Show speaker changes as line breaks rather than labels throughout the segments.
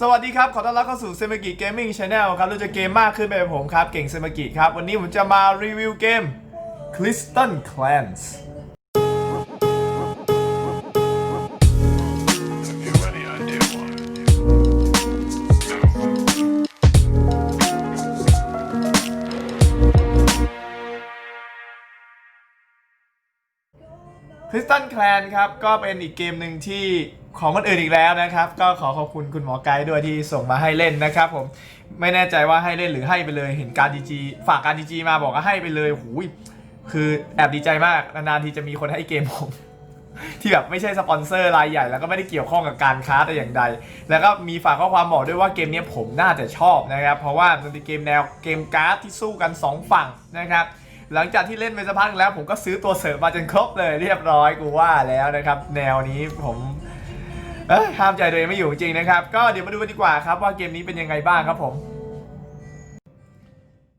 สวัสดีครับ ขอต้อนรับเข้าสู่เซมิกิเกมมิ่งชาแนลครับเราจะเกมมากขึ้นไปกับผมครับ เก่งเซมิกิครับ วันนี้ผมจะมารีวิวเกม c l i s t o n Clans c l i s t o n Clan ครับก็เป็นอีกเกมหนึ่งที่ของคนอื่นอีกแล้วนะครับ ก็ขอขอบคุณคุณหมอไกด์ด้วยที่ส่งมาให้เล่นนะครับผมไม่แน่ใจว่าให้เล่นหรือให้ไปเลยเห็นการดีจีฝากการดีจีมาบอกว่าให้ไปเลยหูยคือแอบดีใจมากนานๆทีจะมีคนให้เกมผมที่แบบไม่ใช่สปอนเซอร์รายใหญ่ แล้วก็ไม่ได้เกี่ยวข้องกับการค้าแต่อย่างใด แล้วก็มีฝากข้อความบอกด้วยว่าเกมนี้ผมน่าจะชอบนะครับ เพราะว่ามันเป็นเกมแนวเกมการ์ดที่สู้กัน 2 ฝั่งนะครับ หลังจากที่เล่นไปสักพักแล้ว ผมก็ซื้อตัวเสริมมาจนครบเลยเรียบร้อยกูว่าแล้วนะครับ แนวนี้ผมห้ามใจตัวเองไม่อยู่จริงนะครับ ก็เดี๋ยวมาดูกันดีกว่าครับว่าเกมนี้เป็นยังไงบ้างครับผม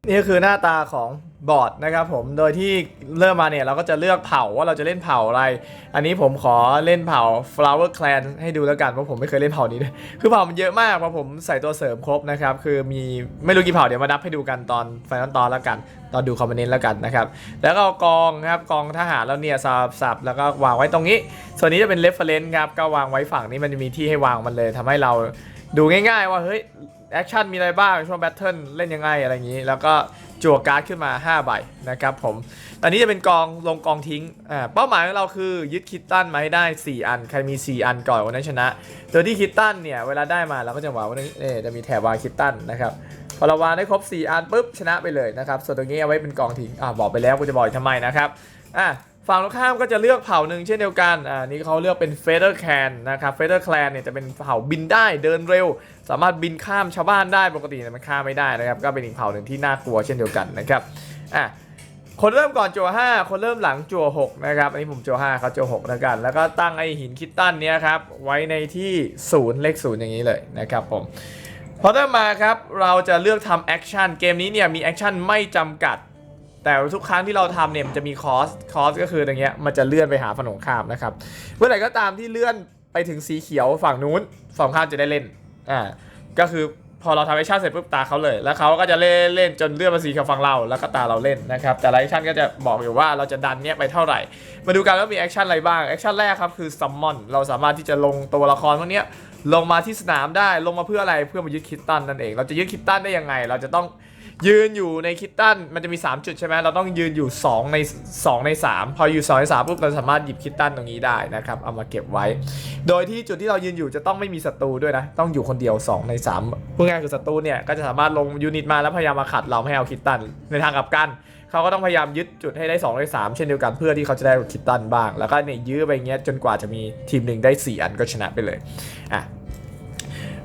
นี่ก็คือหน้าตาของ บอร์ดนะครับผม โดยที่เริ่มมาเนี่ยเราก็จะเลือกเผ่าว่าเราจะเล่นเผ่าอะไร อันนี้ผมขอเล่นเผ่า flower clan ให้ดูแล้วกันเพราะผมไม่เคยเล่นเผ่านี้เลยคือเผ่ามันเยอะมากเพราะผมใส่ตัวเสริมครบนะครับ คือมีไม่รู้กี่เผ่าเดี๋ยวมานับให้ดูกันตอนไฟนอลตอนแล้วกัน ตอนดูคอมเมนต์แล้วกันนะครับ แล้วก็เอากองครับกองทหารแล้วเนี่ยสับสับแล้วก็วางไว้ตรงนี้ ส่วนนี้จะเป็น reference ครับก็วางไว้ฝั่งนี้มันจะมีที่ให้วางมันเลยทำให้เราดูง่าย ๆ ว่าเฮ้ยแอคชั่นมีอะไรบ้างช่วงแบทเทิลเล่นยังไงอะไรอย่างนี้ แล้วก็ จั่วการ์ดขึ้นมา 5 ใบนะครับผม ตอนนี้จะเป็นกองลงกองทิ้ง อ่า เป้าหมายของเราคือยึดคิตตันมาให้ได้ 4 อัน ใครมี 4 อันก่อนวันนั้นชนะโดยที่คิตตันเนี่ย เวลาได้มาเราก็จะวางไว้นี่จะมีแถบวางคิตตันนะครับ พอเราวางได้ครบ 4 อันปุ๊บชนะไปเลยนะครับ ส่วนตรงนี้เอาไว้เป็นกองทิ้ง อ่าบอกไปแล้วกูจะบอกอีกทำไมนะครับ อะฝั่งตรงข้ามก็จะเลือกเผ่าหนึ่งเช่นเดียวกัน อ่า นี่เขาเลือกเป็น Feather Clan นะครับ Feather Clan เนี่ยจะเป็นเผ่าบินได้เดินเร็ว สามารถบินข้ามชาวบ้านได้ปกติเนี่มันข้ามไม่ได้นะครับ ก็เป็นอีกเผ่าหนึ่งที่น่ากลัวเช่นเดียวกันนะครับอะคนเริ่มก่อนจั่ว5คนเริ่มหลังจั่ว6นะครับ อันนี้ผมจั่ว5เขาจั่ว6แล้วกัน แล้วก็ตั้งไอหินคิตตันเนี้ยครับไว้ในที่0เลข0อย่างนี้เลยนะครับผมพอเริ่มมาครับเราจะเลือกทำแอคชั่นเกมนี้เนี่ยมีแอคชั่นไม่จำกัด แต่ทุกครั้งที่เราทำเนี่ยมันจะมีคอสคอสก็คืออย่างเงี้ยมันจะเลื่อนไปหาฝั่งตรงข้ามนะครับเมื่อไหร่ก็ตามที่เลื่อนไปถึงสีเขียวฝั่งนู้นฝั่งข้ามจะได้เล่น อ่าก็คือพอเราทำแอคชั่นเสร็จปุ๊บตาเขาเลย แล้วเขาก็จะเล่นเล่นจนเลื่อนมาสีกับฝั่งเรา แล้วก็ตาเราเล่นนะครับ แต่ละแอคชั่นก็จะบอกอยู่ว่าเราจะดันเนี้ยไปเท่าไหร่ มาดูกันว่ามีแอคชั่นอะไรบ้าง แอคชั่นแรกครับคือซัมมอน เราสามารถที่จะลงตัวละครพวกเนี้ยลงมาที่สนามได้ ลงมาเพื่ออะไร เพื่อมายึดคิตตันนั่นเอง เราจะยึดคิตตันได้ยังไง เราจะต้อง ยืนอยู่ในคิตตันมันจะมี 3 จุดใช่ไหมเราต้องยืนอยู่ 2 ใน 2 ใน 3 พออยู่ 2 ใน3ปุ๊บเราสามารถหยิบคิตตันตรงนี้ได้นะครับเอามาเก็บไว้ โดยที่จุดที่เรายืนอยู่จะต้องไม่มีศัตรูด้วยนะ ต้องอยู่คนเดียว 2 ใน3พูดง่ายคือศัตรูเนี่ยก็จะสามารถลงยูนิตมาแล้วพยายามมาขัดเราให้เอาคิตตันในทางกลับกันเขาก็ต้องพยายามยึดจุดให้ได้2ใน3เช่นเดียวกันเพื่อที่เขาจะได้คิตตันบ้าง แล้วก็เนี่ยยื้อไปเงี้ยจนกว่าจะมีทีมหนึ่งได้ 4 อันก็ชนะไปเลยอะ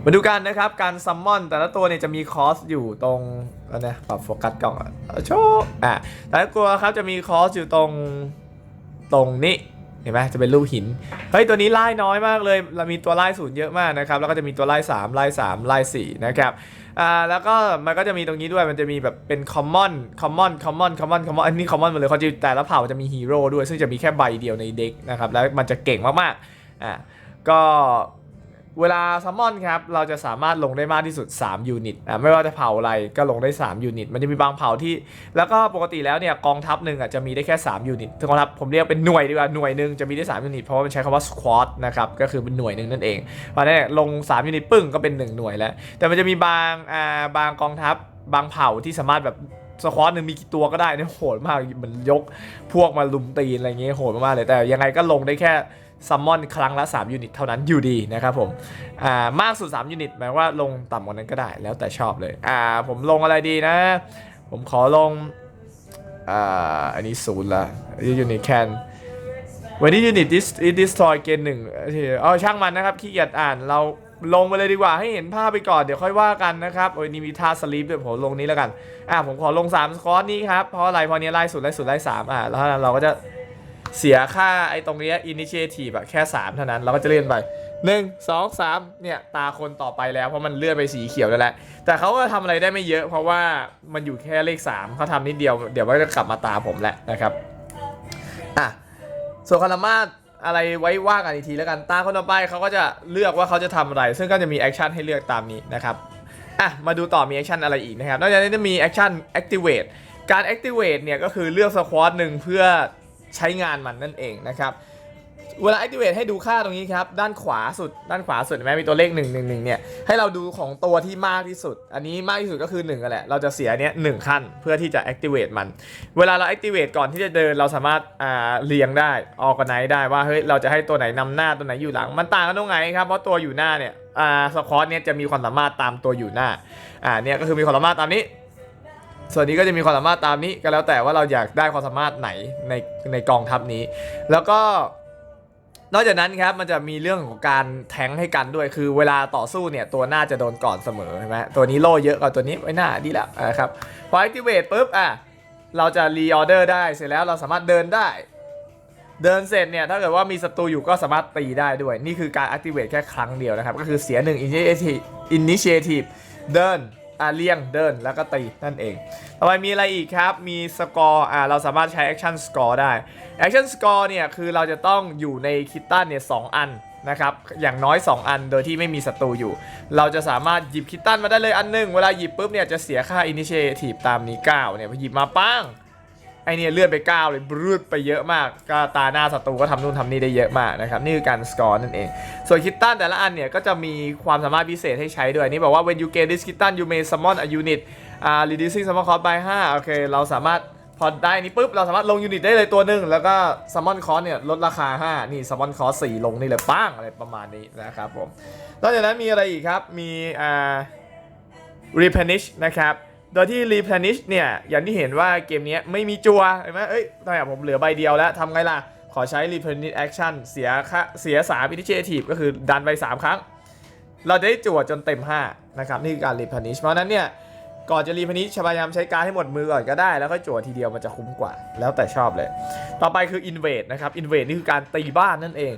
มาดูกันนะครับ การซัมมอนแต่ละตัวเนี่ยจะมีคอสอยู่ตรงอันนะปรับโฟกัสกล้องโชว์อะแต่ละตัวครับจะมีคอสอยู่ตรงตรงนี้เห็นไหมจะเป็นรูปหิน เฮ้ย ตัวนี้ไล่น้อยมากเลย เรามีตัวไล่ศูนย์เยอะมากนะครับ แล้วก็จะมีตัวไล่3ไล่3ไล่4นะครับ อ่า แล้วก็มันก็จะมีตรงนี้ด้วย มันจะมีแบบเป็นคอมมอน คอมมอน คอมมอน คอมมอน คอมมอน อันนี้คอมมอนหมดเลยเขาจะแต่ละเผ่าจะมีฮีโร่ด้วย ซึ่งจะมีแค่ใบเดียวในเด็กนะครับ แล้วมันจะเก่งมากๆ อ่า ก็ เวลาซัมมอนครับ เราจะสามารถลงได้มากที่สุด 3 ยูนิตอะไม่ว่าจะเผ่าอะไรก็ลงได้ 3 ยูนิต มันจะมีบางเผ่าที่ แล้วก็ปกติแล้วเนี่ยกองทัพหนึ่งอะจะมีได้แค่ 3 ยูนิตถึงกองทัพผมเรียกเป็นหน่วยดีกว่าหน่วยหนึ่งจะมีได้ 3 ยูนิต เพราะว่ามันใช้คำว่า squad นะครับ ก็คือเป็นหน่วยหนึ่งนั่นเองเพราะนั้นลง 3 ยูนิตปึ้งก็เป็น 1 หน่วยแล้ว แต่มันจะมีบางอ่าบางกองทัพบางเผ่าที่สามารถแบบ สควอตหนึ่งมีกี่ตัวก็ได้นี่โหดมากเหมือนยกพวกมาลุมตีนอะไรเงี้ยโหดมากๆเลยแต่ยังไงก็ลงได้แค่ซัมมอนครั้งละ 3 ยูนิตเท่านั้นอยู่ดีนะครับผมอ่ามากสุด 3 ยูนิตหมายว่าลงต่ำกว่านั้นก็ได้แล้วแต่ชอบเลยอ่าผมลงอะไรดีนะ ผมขอลงอ่าอันนี้ศูนย์ละยูนิตแคนวันนี้ยูนิตดิสดิสทอยเกนหนึ่งเออช่างมันนะครับขี้เกียจอ่านเรา ลงไปเลยดีกว่าให้เห็นภาพไปก่อนเดี๋ยวค่อยว่ากันนะครับโอ้ยนี่มีท่าสลีปด้วยผมลงนี้แล้วกันอะผมขอลง3สคอร์นี้ครับเพราะอะไรเพราะเนี้ยไล่สุดไล่สุดไล่3อะแล้วเราก็จะเสียค่าไอ้ตรงเนี้ย initiative อะแค่ 3 เท่านั้นเราก็จะเล่นไป 1 2 3เนี่ยตาคนต่อไปแล้วเพราะมันเลื่อนไปสีเขียวแล้วแหละแต่เขาก็ทำอะไรได้ไม่เยอะเพราะว่ามันอยู่แค่เลข 3เขาทำนิดเดียวเดี๋ยวมันจะกลับมาตาผมแหละนะครับอะส่วนคารามาส อะไรไว้ว่ากันอีกทีแล้วกันตาคนต่อไปเขาก็จะเลือกว่าเขาจะทำอะไร ซึ่งก็จะมีแอคชั่นให้เลือกตามนี้นะครับอะมาดูต่อมีแอคชั่นอะไรอีกนะครับนอกจากนี้จะมีแอคชั่น activate การ activate เนี่ยก็คือเลือกสควอตหนึ่งเพื่อใช้งานมันนั่นเองนะครับ เวลา activate ให้ดูค่าตรงนี้ครับ ด้านขวาสุด ด้านขวาสุดเห็นไหมมีตัวเลข 1 1 1เนี่ย ให้เราดูของตัวที่มากที่สุด อันนี้มากที่สุดก็คือ1กันแหละ เราจะเสียเนี้ยหนึ่งขั้นเพื่อที่จะ activate มัน เวลาเรา activate ก่อนที่จะเดินเราสามารถอ่าเรียงได้ organize ได้ว่าเฮ้ยเราจะให้ตัวไหนนำหน้าตัวไหนอยู่หลัง มันต่างกันตรงไหนครับ เพราะตัวอยู่หน้าเนี่ยอ่าสควอตเนี่ยจะมีความสามารถตามตัวอยู่หน้า อ่าเนี่ยก็คือมีความสามารถตามนี้ส่วนนี้ก็จะมีความสามารถตามนี้ก็แล้วแต่ว่าเราอยากได้ความสามารถไหนในในกองทัพนี้ แล้วก็ นอกจากนั้นครับมันจะมีเรื่องของการแทงให้กันด้วย คือเวลาต่อสู้เนี่ยตัวหน้าจะโดนก่อนเสมอใช่ไหมตัวนี้โล่เยอะกว่าตัวนี้ไว้หน้าดีแล้วนะครับพอ activate ปุ๊บอะเราจะ reorder ได้เสร็จแล้วเราสามารถเดินได้ เดินเสร็จเนี่ยถ้าเกิดว่ามีศัตรูอยู่ก็สามารถตีได้ด้วย นี่คือการ activate แค่ครั้งเดียวนะครับ ก็คือเสียหนึ่ง initiative เดิน อ่าเลี่ยงเดินแล้วก็ตีนั่นเองต่อไปมีอะไรอีกครับมีสกอร์อ่าเราสามารถใช้แอคชั่นสกอร์ได้แอคชั่นสกอร์เนี่ยคือเราจะต้องอยู่ในคิตตันเนี่ยสองอันนะครับอย่างน้อย 2 อันโดยที่ไม่มีศัตรูอยู่ เราจะสามารถหยิบคิตตันมาได้เลยอันหนึง เวลาหยิบปุ๊บเนี่ยจะเสียค่าอินิเชทีฟตามนี้9เนี่ยพอหยิบมาปั้ง ไอเนี่ยเลื่อนไป9เลยบรืดไปเยอะมากก็ตาหน้าศัตรูก็ทำนู่นทำนี่ได้เยอะมากนะครับนี่คือการสกอร์นั่นเอง ส่วนคิตตันแต่ละอันเนี่ยก็จะมีความสามารถพิเศษให้ใช้ด้วยนี่บอกว่า when you gain this kitten you may summon a unit อ่า reducing summon cost by 5โอเคเราสามารถพอได้นี้ปุ๊บเราสามารถลงยูนิตได้เลยตัวหนึ่งแล้วก็ summon cost เนี่ยลดราคา 5 นี่ summon cost 4ลงนี่เลยป้างอะไรประมาณนี้นะครับผมนอกจากนั้นมีอะไรอีกครับมีอ่า replenish นะครับ โดยที่ replenish เนี่ย อย่างที่เห็นว่าเกมนี้ไม่มีจัวเห็นไหมเอ้ยทำไมอะผมเหลือใบเดียวแล้วทำไงล่ะ ขอใช้ replenish action เสียค่าเสียสาม initiative ก็คือดันไป 3 ครั้ง เราจะได้จั่วจนเต็ม 5 นะครับ นี่คือการ replenish เพราะนั้นเนี่ย ก่อนจะ replenish พยายามใช้การให้หมดมือก่อนก็ได้ แล้วก็จั่วทีเดียวมันจะคุ้มกว่า แล้วแต่ชอบเลย ต่อไปคือ invade นะครับ invade นี่คือการตีบ้านนั่นเอง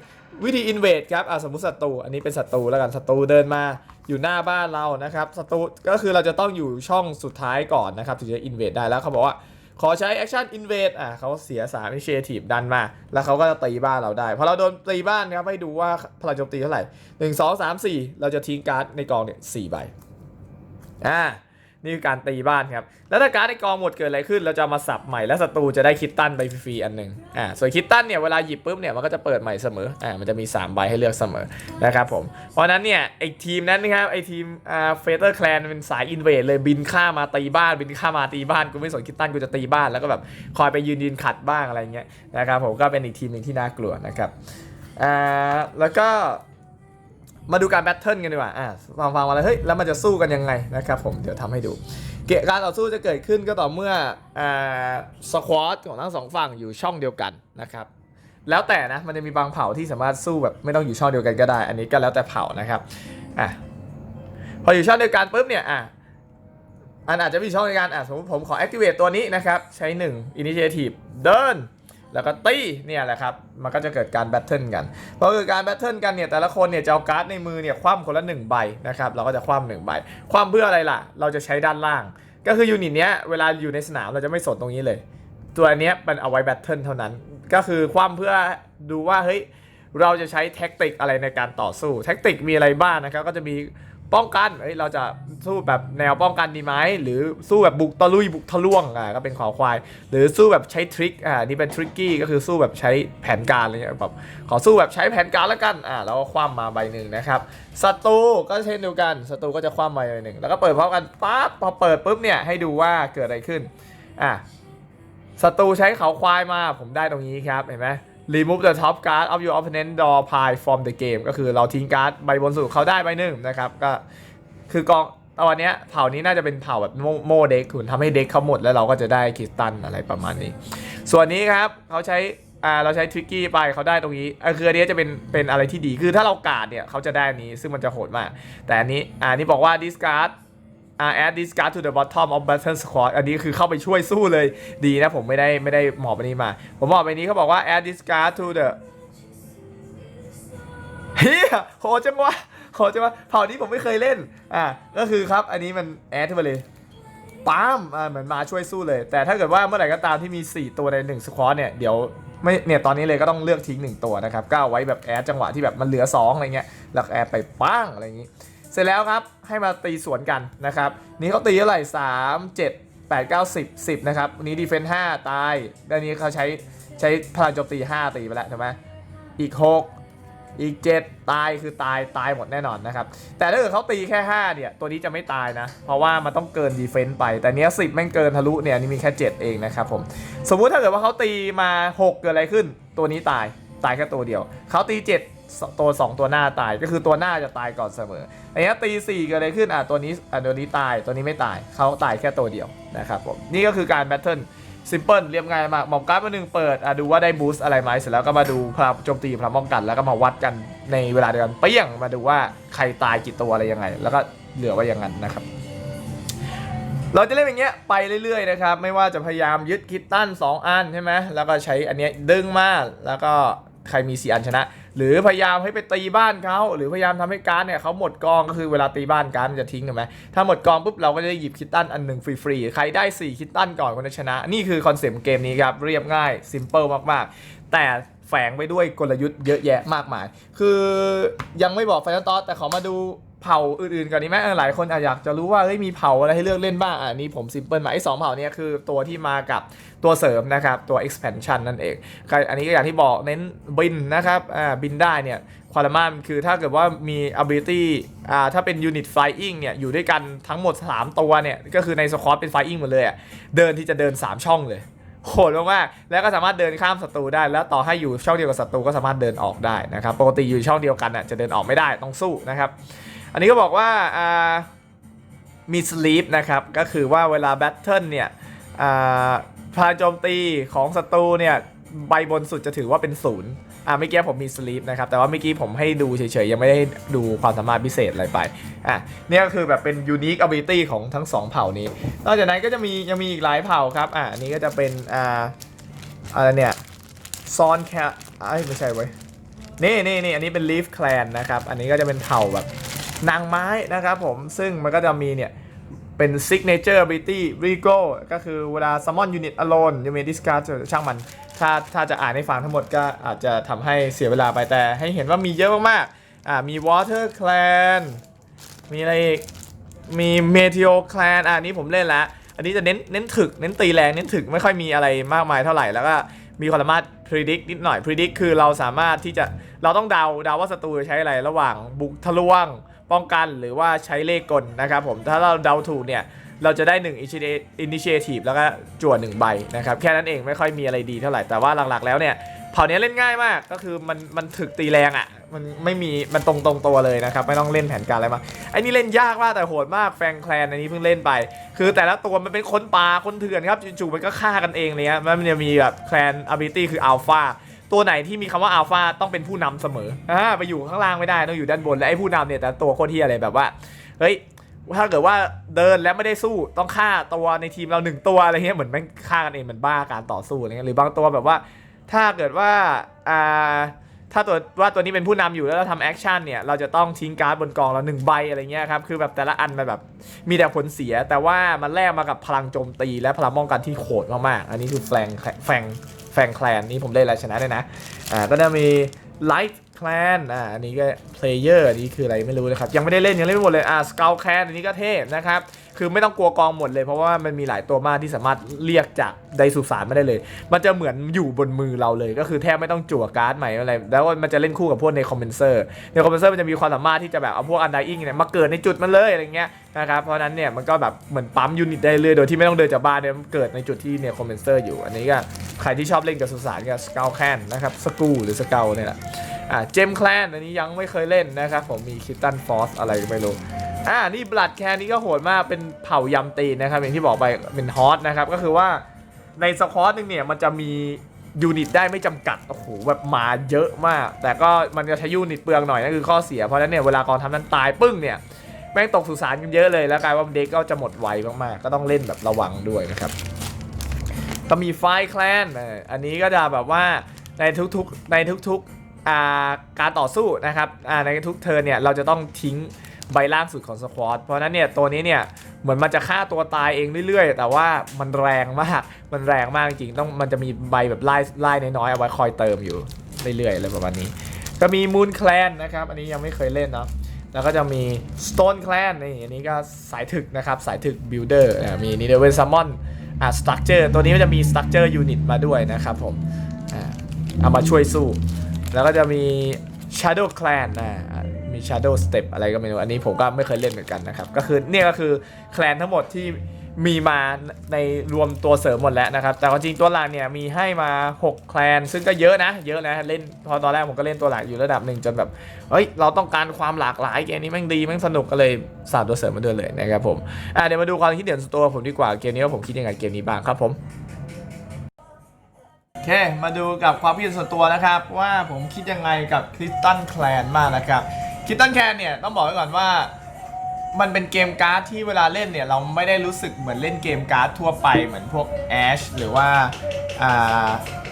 วิธี invade ครับสมมติศัตรูอันนี้เป็นศัตรูแล้วกันศัตรูเดินมาอยู่หน้าบ้านเรานะครับศัตรูก็คือเราจะต้องอยู่ช่องสุดท้ายก่อนนะครับถึงจะ invade ได้แล้วเขาบอกว่าขอใช้ action invade อะเขาเสีย3 initiative ดันมา แล้วเขาก็จะตีบ้านเราได้ พอเราโดนตีบ้านครับให้ดูว่าพลังโจมตีเท่าไหร่1 2 3 4เราจะทิ้งการ์ดในกองเนี่ย4ใบอ่า นี่คือการตีบ้านครับ แล้วถ้าการ์ดในกองหมดเกิดอะไรขึ้น เราจะมาสับใหม่แล้วศัตรูจะได้คิตตันไปฟรีๆอันหนึ่งอ่าส่วนคิตตันเนี่ยเวลาหยิบปุ๊บเนี่ยมันก็จะเปิดใหม่เสมออ่ามันจะมี 3 ใบให้เลือกเสมอนะครับผม เพราะนั้นเนี่ยไอทีมนั้นนะครับไอทีมอ่าเฟเตอร์แคลนเป็นสายอินเวดเลยบินข้ามาตีบ้าน บินข้ามาตีบ้านกูไม่สนคิตตันกูจะตีบ้านแล้วก็แบบคอยไปยืนยืนขัดบ้างอะไรเงี้ยนะครับผมก็เป็นอีกทีมหนึ่งที่น่ากลัวนะครับอ่าแล้วก็ มาดูการแบทเทิลกันดีกว่าอ่าฟังฟังมาแล้วเฮ้ยแล้วมันจะสู้กันยังไงนะครับผมเดี๋ยวทำให้ดู เกมการต่อสู้จะเกิดขึ้นก็ต่อเมื่ออ่าสควอตของทั้งสองฝั่งอยู่ช่องเดียวกันนะครับแล้วแต่นะมันจะมีบางเผ่าที่สามารถสู้แบบไม่ต้องอยู่ช่องเดียวกันก็ได้ อันนี้ก็แล้วแต่เผ่านะครับอะพออยู่ช่องเดียวกันปุ๊บเนี่ยอะอันอาจจะมีช่องในการอะสมมติผมขอ activate ตัวนี้นะครับ ใช้ 1 initiative เดิน แล้วก็ตีเนี่ยแหละครับ มันก็จะเกิดการแบทเทิลกันพอเกิดการแบทเทิลกันเนี่ยแต่ละคนเนี่ยจะเอาการ์ดในมือเนี่ยคว่ำคนละหนึ่งใบนะครับเราก็จะคว่ำหนึ่งใบคว่ำเพื่ออะไรล่ะ เราจะใช้ด้านล่าง ก็คือยูนิตเนี้ยเวลาอยู่ในสนามเราจะไม่สนตรงนี้เลย ตัวเนี้ยมันเอาไว้แบทเทิลเท่านั้น ก็คือคว่ำเพื่อดูว่าเฮ้ยเราจะใช้แท็กติกอะไรในการต่อสู้แท็กติกมีอะไรบ้างนะครับก็จะมี ป้องกันเฮ้ยเราจะสู้แบบแนวป้องกันดีไหมหรือสู้แบบบุกตะลุยบุกทะลวงอ่าก็เป็นขอควาย หรือสู้แบบใช้ทริคอ่านี่เป็นทริกกี้ก็คือสู้แบบใช้แผนการอะไรเงี้ยแบบขอสู้แบบใช้แผนการแล้วกันอ่าแล้วก็คว่ำมาใบหนึ่งนะครับศัตรูก็เช่นเดียวกันศัตรูก็จะคว่ำมาใบหนึ่งแล้วก็เปิดพร้อมกันปั๊บพอเปิดปุ๊บเนี่ยให้ดูว่าเกิดอะไรขึ้นอะศัตรูใช้เขาควายมาผมได้ตรงนี้ครับเห็นไหม remove the top card of your opponent draw pile from the game ก็คือเราทิ้งการ์ดใบบนสุดเขาได้ใบหนึ่งนะครับ ก็คือกองตอนนี้เผ่านี้น่าจะเป็นเผ่าแบบโมเด็กคุณทำให้เด็กเขาหมดแล้วเราก็จะได้คริสตันอะไรประมาณนี้ ส่วนนี้ครับเขาใช้อ่าเราใช้ทริกกี้ไปเขาได้ตรงนี้อคืออันนี้จะเป็นเป็นอะไรที่ดีคือถ้าเรากาดเนี่ยเขาจะได้นี้ซึ่งมันจะโหดมาก แต่อันนี้อ่านี่บอกว่า discard add this card to the bottom of battle squad อันนี้คือเข้าไปช่วยสู้เลยดีนะผมไม่ได้ไม่ได้หมอบอันนี้มา ผมหมอบอันนี้เขาบอกว่า add this card to the เฮียโหจังวะโหจังวะเผ่านี้ผมไม่เคยเล่น อ่าก็คือครับอันนี้มันแอดขึ้นมาเลยปั๊มอ่าเหมือนมาช่วยสู้เลย แต่ถ้าเกิดว่าเมื่อไหร่ก็ตามที่มี 4 ตัวใน 1 สควอตเนี่ย เดี๋ยวไม่เนี่ยตอนนี้เลยก็ต้องเลือกทิ้งหนึ่งตัวนะครับก็เอาไว้แบบแอดจังหวะที่แบบมันเหลือ 2 อะไรเงี้ย แล้วแอดไปป้างอะไรอย่างงี้ เสร็จแล้วครับให้มาตีสวนกันนะครับ นี่เขาตีเท่าไหร่สามเจ็ดแปดเก้าสิบสิบนะครับนี้ดีเฟนต์ห้าตายด้านนี้เขาใช้ใช้พลังโจมตีห้าตีไปแล้วใช่ไหมอีกหกอีกเจ็ดตายคือตายตายหมดแน่นอนนะครับ แต่ถ้าเกิดเขาตีแค่ 5 เนี่ย ตัวนี้จะไม่ตายนะ เพราะว่ามันต้องเกินดีเฟนต์ไป แต่เนี้ย10แม่งเกินทะลุเนี่ยนี่มีแค่ 7 เองนะครับผม สมมุติถ้าเกิดว่าเขาตีมา 6 เกิดอะไรขึ้น ตัวนี้ตายตายแค่ตัวเดียว เขาตี 7 ตัว2ตัวหน้าตายก็คือตัวหน้าจะตายก่อนเสมออันนี้ตี4เกิดอะไรขึ้นอะตัวนี้อะตัวนี้ตายตัวนี้ไม่ตายเขาตายแค่ตัวเดียวนะครับผมนี่ก็คือการแบทเทิลซิมเพิลเรียบง่ายมากหมอบการ์ดมาหนึ่งเปิดอะดูว่าได้บูสต์อะไรไหมเสร็จแล้วก็มาดูพลังโจมตีพลังป้องกัน แล้วก็มาวัดกันในเวลาเดียวกันเปี้ยงมาดูว่าใครตายกี่ตัวอะไรยังไง แล้วก็เหลือไว้อย่างนั้นนะครับเราจะเล่นอย่างเงี้ยไปเรื่อยๆนะครับไม่ว่าจะพยายามยึดคิตตัน2อันใช่ไหมแล้วก็ใช้อันเนี้ยดึงมาแล้วก็ใครมี4อันชนะ หรือพยายามให้ไปตีบ้านเขาหรือพยายามทำให้การดเนี่ยเขาหมดกองก็คือเวลาตีบ้านการดมันจะทิ้งถูกไหมถ้าหมดกองปุ๊บเราก็จะหยิบคิตตันอันหนึ่งฟรีๆใครได้ 4 คิตตันก่อนคนชนะ นี่คือคอนเซ็ปต์เกมนี้ครับเรียบง่ายซิมเปิลมากๆ แต่แฝงไปด้วยกลยุทธ์เยอะแยะมากมาย คือยังไม่บอกไฟนอลตอสแต่ขอมาดู เผ่าอื่นๆก่อนดีไหมเออหลายคนอาจอยากจะรู้ว่าเฮ้ยมีเผ่าอะไรให้เลือกเล่นบ้างอันนี้ผมซิมเปิลมาไอ้สองเผ่าเนี้คือตัวที่มากับตัวเสริมนะครับ ตัว expansion นั่นเอง อันนี้ก็อย่างที่บอกเน้นบินนะครับอ่าบินได้เนี่ยความามานคือถ้าเกิดว่ามี ability อ่าถ้าเป็น unit flying เนี่ยอยู่ด้วยกันทั้งหมด 3 ตัวเนี่ยก็คือในสควอตเป็น flying หมดเลยอะเดินที่จะเดิน 3 ช่องเลยโหดมากๆแล้วก็สามารถเดินข้ามศัตรูได้ แล้วต่อให้อยู่ช่องเดียวกับศัตรูก็สามารถเดินออกได้นะครับ ปกติอยู่ช่องเดียวกันน่ะจะเดินออกไม่ได้ต้องสู้นะครับ อันนี้ก็บอกว่าอ่ามีสลีปนะครับ ก็คือว่าเวลาแบทเทิลเนี่ยอ่าพลังโจมตีของศัตรูเนี่ยใบบนสุดจะถือว่าเป็นศูนย์อ่าเมื่อกี้ผมมีสลีปนะครับ แต่ว่าเมื่อกี้ผมให้ดูเฉยๆ ยังไม่ได้ดูความสามารถพิเศษอะไรไป อะเนี่ยก็คือแบบเป็น unique ability ของทั้งสองเผ่านี้ นอกจากนั้นก็จะมียังมีอีกหลายเผ่าครับ อ่าอันนี้ก็จะเป็น อ่าอะไรเนี่ยซอนแคไอ้ไม่ใช่เว้ย นี่นี่นี่อันนี้เป็น Leaf Clan นะครับ อันนี้ก็จะเป็นเผ่าแบบ นางไม้นะครับผมซึ่งมันก็จะมีเนี่ยเป็น Signature Ability Regal ก็คือเวลา Summon Unit Alone ยังมี Discard ช่างมัน ถ้าถ้าจะอ่านให้ฟังทั้งหมดก็อาจจะทำให้เสียเวลาไปแต่ให้เห็นว่ามีเยอะมากๆอ่ามี Water Clan มีอะไรอีก มี Meteor Clan อันนี้ผมเล่นแล้วอันนี้จะเน้นเน้นถึก เน้นตีแรง เน้นถึก ไม่ค่อยมีอะไรมากมายเท่าไหร่ แล้วก็มีความสามารถ predict นิดหน่อย predict คือเราสามารถที่จะ เราต้องเดา เดาว่าศัตรูใช้อะไรระหว่างบุกทะลวง ป้องกันหรือว่าใช้เลขกลนะครับผมถ้าเราเดาถูกเนี่ยเราจะได้1 initiative แล้วก็จั่ว1ใบนะครับแค่นั้นเองไม่ค่อยมีอะไรดีเท่าไหร่แต่ว่าหลักๆแล้วเนี่ยเผ่านี้เล่นง่ายมากก็คือมันมันถึกตีแรงอะ่ะมันไม่มีมันตรงตรงตัวเลยนะครับไม่ต้องเล่นแผนการอะไรมาไอ้นี่เล่นยากมากแต่โหดมากแฟงแคลนอันนี้เพิ่งเล่นไป คือแต่ละตัวมันเป็นคนป่าคนเถื่อนครับจู่ๆมันก็ฆ่ากันเองเลยฮะมันจะมีแบบแคลนอ b i l i t y คืออัลฟา ตัวไหนที่มีคำว่าอัลฟาต้องเป็นผู้นำเสมออ่าไปอยู่ข้างล่างไม่ได้ต้องอยู่ด้านบนและไอ้ผู้นำเนี่ยแต่ตัวโคตรเที่อะไรแบบว่าเฮ้ยถ้าเกิดว่าเดินแล้วไม่ได้สู้ต้องฆ่าตัวในทีมเราหนึ่งตัวอะไรเงี้ยเหมือนแม่งฆ่ากันเองเหมือนบ้าการต่อสู้อะไรเงี้ยหรือบางตัวแบบว่า ถ้าเกิดว่าอ่าถ้าตัวว่าตัวนี้เป็นผู้นำอยู่แล้วเราทำแอคชั่นเนี่ยเราจะต้องทิ้งการ์ดบนกองเราหนึ่งใบอะไรเงี้ยครับคือแบบแต่ละอันมันแบบมีแต่ผลเสีย แต่ว่ามันแลกมากับพลังโจมตีและพลังป้องกันที่โหดมากๆอันนี้คือแฟงแฟง แฟงแคลนนี่ผมได้รายชนะด้วยนะ อ่า ก็จะมี Light Clan อ่า อันนี้ก็เพลเยอร์นี้คืออะไรไม่รู้นะครับ ยังไม่ได้เล่นยังเล่นไม่หมดเลย อ่าสกาวแคลนอันนี้ก็เทพนะครับ คือไม่ต้องกลัวกองหมดเลยเพราะว่ามันมีหลายตัวมากที่สามารถเรียกจากไดสุสานไม่ได้เลย มันจะเหมือนอยู่บนมือเราเลย ก็คือแทบไม่ต้องจั่วการ์ดใหม่อะไร แล้วมันจะเล่นคู่กับพวกในคอมเมนเซอร์ในคอมเมนเซอร์มันจะมีความสามารถที่จะแบบเอาพวกอันไดอิงเนี่ยมาเกิดในจุดมันเลยอะไรเงี้ยนะครับ เพราะนั้นเนี่ยมันก็แบบเหมือนปั๊มยูนิตได้เลยโดยที่ไม่ต้องเดินจากบ้านเนี่ยมันเกิดในจุดที่เนี่ยคอมเมนเซอร์อยู่ อันนี้ก็ใครที่ชอบเล่นกับสุสานก็สเกลแคนนะครับสกูหรือสเกลเนี่ยแหละอ่าเจมแคลนอันนี้ยังไม่เคยเล่นนะครับผมมีคิตตันฟอสอะไรไม่รู้ อ่า นี่บลัดแคนนี่ก็โหดมาก เป็นเผ่ายำตีนนะครับ อย่างที่บอกไป เป็นฮอตนะครับ ก็คือว่าในสควอตหนึงเนี่ย มันจะมียูนิตได้ไม่จำกัด โอ้โห แบบมาเยอะมาก แต่ก็มันจะใช้ยูนิตเปลืองหน่อยนั่นคือข้อเสีย เพราะฉะนั้นเนี่ย เวลากองทัพนั้นตายปึ้งเนี่ย แม่งตกสุสานกันเยอะเลย แล้วกลายว่าเด็กก็จะหมดไวมากๆ ก็ต้องเล่นแบบระวังด้วยนะครับ ก็มีไฟแคลน อันนี้ก็จะแบบว่าในทุกๆ ในทุกๆการต่อสู้นะครับในทุกเทิร์นเนี่ย เราจะต้องทิ้ง ใบล่างสุดของสควอตเพราะนั้นเนี่ยตัวนี้เนี่ยเหมือนมันจะฆ่าตัวตายเองเรื่อยๆ แต่ว่ามันแรงมากมันแรงมากจริงๆต้องมันจะมีใบแบบไล่ไล่น้อยๆเอาไว้คอยเติมอยู่เรื่อยๆอะไรประมาณนี้ ก็มี Moon Clan นะครับอันนี้ยังไม่เคยเล่นเนาะแล้วก็จะมี Stone Clan นี่อันนี้ก็สายถึกนะครับ สายถึก Builder อ่ามี n i d e r w e n Summon อ่า Structure ตัวนี้ก็จะมี Structure Unit มาด้วยนะครับผมอ่าเอามาช่วยสู้ แล้วก็จะมี Shadow Clan อ่า มี Shadow Step อะไรก็ไม่รู้ อันนี้ผมก็ไม่เคยเล่นเหมือนกันนะครับ ก็คือเนี่ยก็คือแคลนทั้งหมดที่มีมาในรวมตัวเสริมหมดแล้วนะครับ แต่ความจริงตัวหลักเนี่ยมีให้มา 6 แคลน ซึ่งก็เยอะนะ เยอะนะ เล่นพอตอนแรกผมก็เล่นตัวหลักอยู่ระดับหนึ่งจนแบบ เฮ้ย เราต้องการความหลากหลายเกมนี้แม่งดีแม่งสนุกก็เลยสาดตัวเสริมมาด้วยเลยนะครับผม อะเดี๋ยวมาดูความคิดเห็นส่วนตัวผมดีกว่า เกมนี้ว่าผมคิดยังไงเกมนี้บ้างครับผมโอเค มาดูกับความคิดเห็นส่วนตัวนะครับ ว่าผมคิดยังไงกับคริสตันแคลนมากนะครับ คริสตันแคนเนี่ยต้องบอกไว้ก่อนว่า มันเป็นเกมการ์ดที่เวลาเล่นเนี่ยเราไม่ได้รู้สึกเหมือนเล่นเกมการ์ดทั่วไปเหมือนพวก Ash หรือว่าอ่า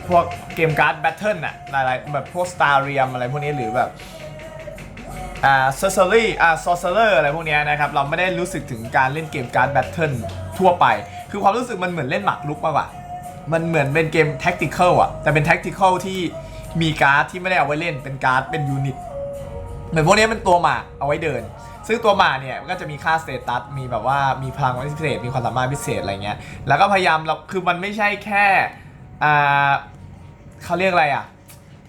พวกเกมการ์ดแบทเทิลอะอะไรแบบพวก Star r e a m อะไรพวกนี้หรือแบบอ่า Sorcery อ่า Sorcerer อะไรพวกเนี้ยนะครับเราไม่ได้รู้สึกถึงการเล่นเกมการ์ดแบทเทิลทั่วไป คือความรู้สึกมันเหมือนเล่นหมากรุกมากกว่ามันเหมือนเป็นเกม tactical อะแต่เป็น tactical ที่มีการ์ดที่ไม่ได้เอาไว้เล่นเป็นการ์ดเป็นยูนิต เหมือนพวกนี้เป็นตัวหมากเอาไว้เดิน ซึ่งตัวหมากเนี่ยก็จะมีค่าสเตตัส มีแบบว่ามีพลังพิเศษ มีความสามารถพิเศษอะไรเงี้ย แล้วก็พยายามเราคือมันไม่ใช่แค่อ่าเขาเรียกอะไรอะ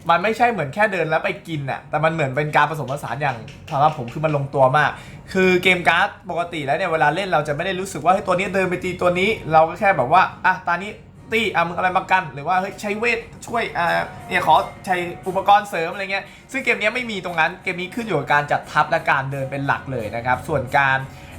มันไม่ใช่เหมือนแค่เดินแล้วไปกินอะ แต่มันเหมือนเป็นการผสมผสานอย่างสำหรับผมคือมันลงตัวมาก คือเกมการ์ดปกติแล้วเนี่ยเวลาเล่นเราจะไม่ได้รู้สึกว่าเฮ้ยตัวนี้เดินไปตีตัวนี้ เราก็แค่แบบว่าอะตานี้ ตีอะมึงอะไรมากันหรือว่าเฮ้ยใช้เวทช่วยอ่าเนี่ยขอใช้อุปกรณ์เสริมอะไรเงี้ยซึ่งเกมนี้ไม่มีตรงนั้นเกมนี้ขึ้นอยู่กับการจัดทัพและการเดินเป็นหลักเลยนะครับส่วนการ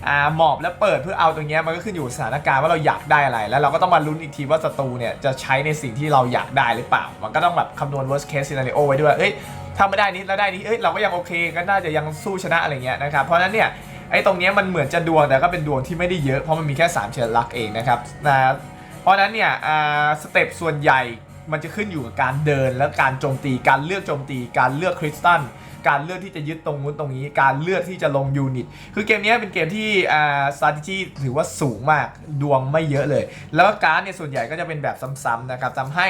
อ่าหมอบและเปิดเพื่อเอาตรงเนี้ยมันก็ขึ้นอยู่สถานการณ์ว่าเราอยากได้อะไร แล้วเราก็ต้องมาลุ้นอีกทีว่าศัตรูเนี่ยจะใช้ในสิ่งที่เราอยากได้หรือเปล่า มันก็ต้องแบบคำนวณ worst case scenario ไว้ด้วยเอ้ยถ้าไม่ได้นี้แล้วได้นี้เอ้ยเราก็ยังโอเคก็น่าจะยังสู้ชนะอะไรเงี้ยนะครับเพราะนั้นเนี่ยไอ้ตรงเนี้ยมันเหมือนจะดวงแต่ก็เป็นดวงที่ไม่ได้เยอะเพราะมันมีแค่3เชลักเองนะครับนะ เพราะนั้นเนี่ยสเต็ปส่วนใหญ่มันจะขึ้นอยู่กับการเดินและการโจมตี การเลือกโจมตี การเลือกคริสตัลการเลือกที่จะยึดตรงนู้นตรงนี้ การเลือกที่จะลงยูนิต คือเกมนี้เป็นเกมที่อ่า strategy ถือว่าสูงมาก ดวงไม่เยอะเลย แล้วการเนี่ยส่วนใหญ่ก็จะเป็นแบบซ้ำๆนะครับทำให้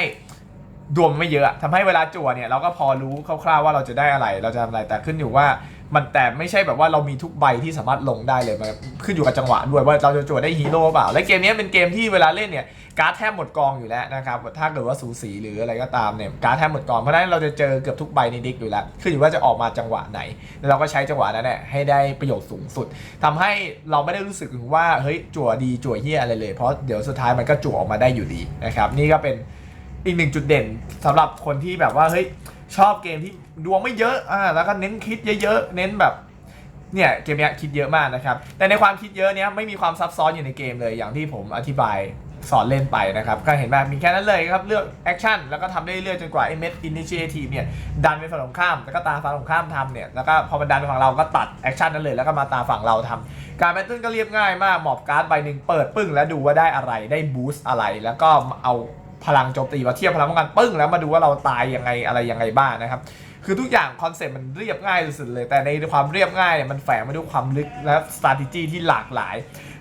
ดวงไม่เยอะทำให้เวลาจั่วเนี่ยเราก็พอรู้คร่าวๆว่าเราจะได้อะไร เราจะทำอะไร แต่ขึ้นอยู่ว่า มันแต่ไม่ใช่แบบว่าเรามีทุกใบที่สามารถลงได้เลยมันขึ้นอยู่กับจังหวะด้วยว่าเราจะจั่วได้ฮีโร่เปล่า และเกมนี้เป็นเกมที่เวลาเล่นเนี่ยการ์ดแทบหมดกองอยู่แล้วนะครับถ้าเกิดว่าสูสีหรืออะไรก็ตามเนี่ยการ์ดแทบหมดกองเพราะฉะนั้นเราจะเจอเกือบทุกใบในดิกอยู่แล้วขึ้นอยู่ว่าจะออกมาจังหวะไหน แล้วเราก็ใช้จังหวะนั้นเนี่ยให้ได้ประโยชน์สูงสุดทำให้เราไม่ได้รู้สึกถึงว่าเฮ้ยจั่วดีจั่วเฮียอะไรเลยเพราะเดี๋ยวสุดท้ายมันก็จั่วออกมาได้อยู่ดีนะครับนี่ก็เป็นอีกหนึ่งจุดเด่นสำหรับคนที่แบบว่าเฮ้ย ชอบเกมที่ดวงไม่เยอะอ่าแล้วก็เน้นคิดเยอะๆ เน้นแบบเนี่ยเกมเนี้ยคิดเยอะมากนะครับ แต่ในความคิดเยอะเนี้ยไม่มีความซับซ้อนอยู่ในเกมเลยอย่างที่ผมอธิบายสอนเล่นไปนะครับก็เห็นไหมมีแค่นั้นเลยครับเลือกแอคชั่นแล้วก็ทำได้เรื่อยๆจนกว่าไอ้เม็ดอินิเชทีฟเนี่ยดันไปฝั่งตรงข้าม แล้วก็ตามฝั่งตรงข้ามทำเนี่ยแล้วก็พอมันดันไปฝั่งเราก็ตัดแอคชั่นนั้นเลยแล้วก็มาตามฝั่งเราทำการแบทเทิลก็เรียบง่ายมากหมอบการ์ดใบหนึ่งเปิดปึ้งแล้วดูว่าได้อะไรได้บูสต์อะไร แล้วก็เอา พลังโจมตีมาเทียบพลังป้องกันปึ้งแล้วมาดูว่าเราตายยังไงอะไรยังไงบ้างนะครับคือทุกอย่างคอนเซ็ปต์มันเรียบง่ายสุดเลย แต่ในความเรียบง่ายเนี่ยมันแฝงมาด้วยความลึกและ strategy ที่หลากหลาย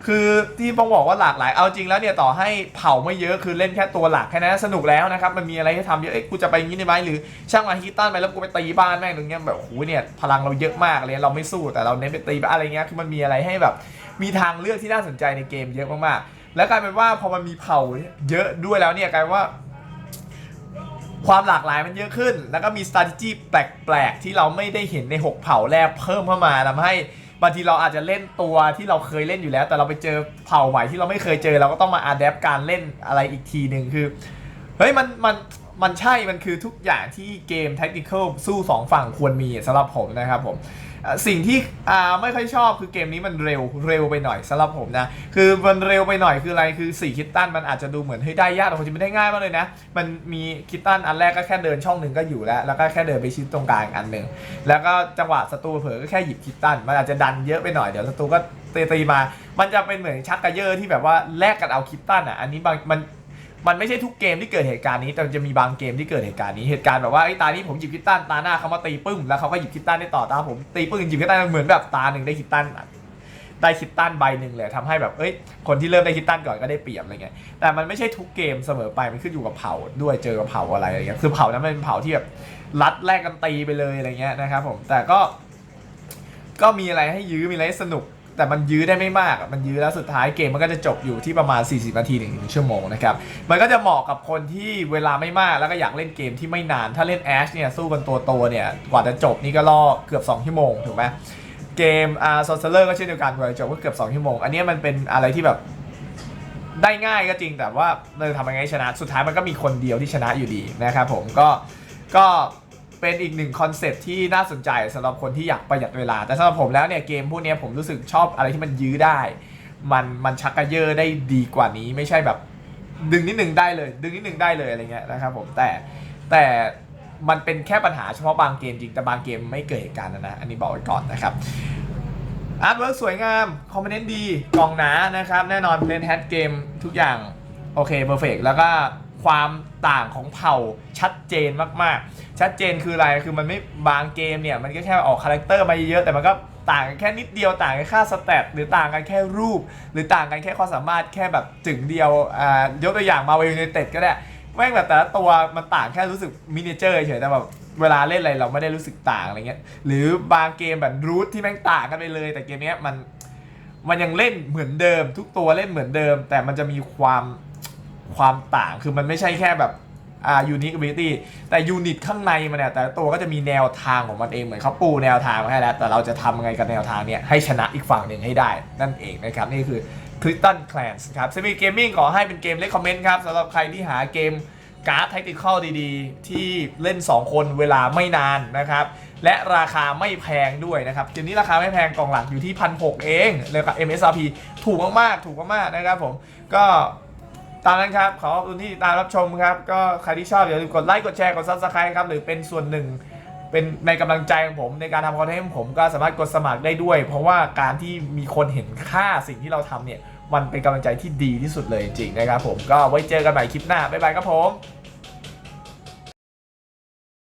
คือที่ต้องบอกว่าหลากหลาย เอาจริงแล้วเนี่ยต่อให้เผาไม่เยอะคือเล่นแค่ตัวหลักแค่นั้นสนุกแล้วนะครับ มันมีอะไรให้ทำเยอะ เอ้ยกูจะไปอย่งนี้ได้ไหมหรือช่างมาฮิตตันไปแล้วกูไปตีบ้านแม่งอย่างเงี้ยแบบโอ้โหเนี่ยพลังเราเยอะมากเลยเราไม่สู้แต่เราเน้นไปตีอะไรเงี้ยคือมันมีอะไรให้แบบ มีทางเลือกที่น่าสนใจในเกมเยอะมากๆ แล้วกลายเป็นว่าพอมันมีเผ่าเยอะด้วยแล้วเนี่ยกลายเป็นว่า ความหลากหลายมันเยอะขึ้น แล้วก็มี strategy แปลกๆ ที่เราไม่ได้เห็นใน 6 เผ่าแรกเพิ่มเข้ามาทำให้บางทีเราอาจจะเล่นตัวที่เราเคยเล่นอยู่แล้ว แต่เราไปเจอเผ่าใหม่ที่เราไม่เคยเจอเราก็ต้องมา adapt การเล่นอะไรอีกทีหนึ่งคือเฮ้ยมันมันมันใช่มันคือทุกอย่างที่เกม tactical สู้ 2 ฝั่งควรมีสำหรับผมนะครับผม สิ่งที่อ่าไม่ค่อยชอบคือเกมนี้มันเร็วเร็วไปหน่อยสำหรับผมนะ คือมันเร็วไปหน่อยคืออะไรคือ4คิตตันมันอาจจะดูเหมือนเฮ้ยได้ยากแต่ความจริงมันได้ง่ายมากเลยนะ มันมีคิตตันอันแรกก็แค่เดินช่องหนึ่งก็อยู่แล้ว แล้วก็แค่เดินไปชิ้นตรงกลางอันหนึ่งแล้วก็จังหวะศัตรูเผลอก็แค่หยิบคิตตันมันอาจจะดันเยอะไปหน่อยเดี๋ยวศัตรูก็ตีตีมา มันจะเป็นเหมือนชักกระเยอะที่แบบว่าแลกกันเอาคิตตันอะอันนี้บางมัน มันไม่ใช่ทุกเกมที่เกิดเหตุการณ์นี้แต่มันจะมีบางเกมที่เกิดเหตุการณ์นี้เหตุการณ์แบบว่าไอ้ตานี้ผมหยิบคิตตันตาหน้าเขามาตีปึ้มแล้วเขาก็หยิบคิตตันได้ต่อตาผมตีปึ้มหยิบคิตตันเหมือนแบบตาหนึ่งได้คิตตันได้คิตตันใบหนึ่งเลยทำให้แบบเอ้ยคนที่เริ่มได้คิตตันก่อนก็ได้เปรียบอะไรเงี้ยแต่มันไม่ใช่ทุกเกมเสมอไปมันขึ้นอยู่กับเผ่าด้วยเจอกับเผ่าอะไรอะไรเงี้ยคือเผ่านั้นเป็นเผ่าที่แบบรัดแลกกันตีไปเลยอะไรเงี้ยนะครับผมแต่ก็ก็มีอะไรให้ยื้อมีอะไรสนุก แต่มันยื้อได้ไม่มากมันยื้อแล้วสุดท้ายเกมมันก็จะจบอยู่ที่ประมาณ 40 นาทีถึงหนึ่งชั่วโมงนะครับมันก็จะเหมาะกับคนที่เวลาไม่มากแล้วก็อยากเล่นเกมที่ไม่นานถ้าเล่นแอชเนี่ยสู้กันตัวโตเนี่ยกว่าจะจบนี่ก็ล่อเกือบ 2 ชั่วโมงถูกไหมเกมอ่าโซเซอร์ก็เช่นเดียวกันกว่าจะจบก็เกือบ2ชั่วโมงอันนี้มันเป็นอะไรที่แบบได้ง่ายก็จริงแต่ว่าเราจะทำยังไงชนะ สุดท้ายมันก็มีคนเดียวที่ชนะอยู่ดีนะครับผมก็ก็ เป็นอีกหนึ่งคอนเซ็ปที่น่าสนใจสำหรับคนที่อยากประหยัดเวลา แต่สำหรับผมแล้วเนี่ยเกมพวกนี้ผมรู้สึกชอบอะไรที่มันยื้อได้ มันมันชักกระเยอะได้ดีกว่านี้ไม่ใช่แบบ ดึงนิดหนึ่งได้เลย ดึงนิดหนึ่งได้เลยอะไรเงี้ยนะครับผมแต่แต่มันเป็นแค่ปัญหาเฉพาะบางเกมจริงแต่บางเกมไม่เกิดเหตุการณ์นะนะอันนี้บอกไว้ก่อนนะครับอาร์ตเวิร์กสวยงาม คอมโพเนนต์ดี กล่องหนานะครับ แน่นอนเพลนแฮชเกมทุกอย่าง โอเคเพอร์เฟกแล้วก็ ความต่างของเผ่าชัดเจนมากๆ ชัดเจนคืออะไรคือมันไม่บางเกมเนี่ยมันก็แค่ออกคาแรคเตอร์มาเยอะแต่มันก็ต่างกันแค่นิดเดียวต่างกันค่าสเตตหรือต่างกันแค่รูป หรือต่างกันแค่ความสามารถแค่แบบจึงเดียวอ่ายกตัวอย่างมาเวลยูไนเต็ดก็ได้แม่งแบบแต่ละตัวมันต่างแค่รู้สึกมินิเจอร์เฉยแต่แบบเวลาเล่นอะไรเราไม่ได้รู้สึกต่างอะไรเงี้ยหรือบางเกมแบบรูทที่แม่งต่างกันไปเลย แต่เกมนี้มันมันยังเล่นเหมือนเดิม ทุกตัวเล่นเหมือนเดิม แต่มันจะมีความ ความต่างคือมันไม่ใช่แค่แบบอ่ายูนิคบิตี้แต่ยูนิตข้างในมันเนี่ยแต่ละตัวก็จะมีแนวทางของมันเองเหมือนเขาปูแนวทางมาให้แล้ว แต่เราจะทำยังไงกับแนวทางเนี่ยให้ชนะอีกฝั่งหนึ่งให้ได้ นั่นเองนะครับ นี่คือคริสตันแคลนส์ครับซ m ีเกมมิ่งขอให้เป็นเกมเล c คอมเมนต์ครับสำหรับใครที่หาเกมการ์ด t ท c t i c a l ดีๆ ที่เล่น 2 คนเวลาไม่นานนะครับ และราคาไม่แพงด้วยนะครับเกมนี้ราคาไม่แพงกล่องหลักอยู่ที่พันหเองเลยครับ MSRP ถูกมากๆ ถูกมากๆนะครับผมก็ ตามนั้นครับ ขอขอบคุณที่ติดตามรับชมครับ ก็ใครที่ชอบอย่าลืมกดไลค์กดแชร์กดซับสไครต์ครับ หรือเป็นส่วนหนึ่งเป็นในกำลังใจของผมในการทำคอนเทนต์ของผมก็สามารถกดสมัครได้ด้วย เพราะว่าการที่มีคนเห็นค่าสิ่งที่เราทำเนี่ย มันเป็นกำลังใจที่ดีที่สุดเลยจริงๆนะครับผมก็ไว้เจอกันใหม่คลิปหน้าบ๊ายบายครับผม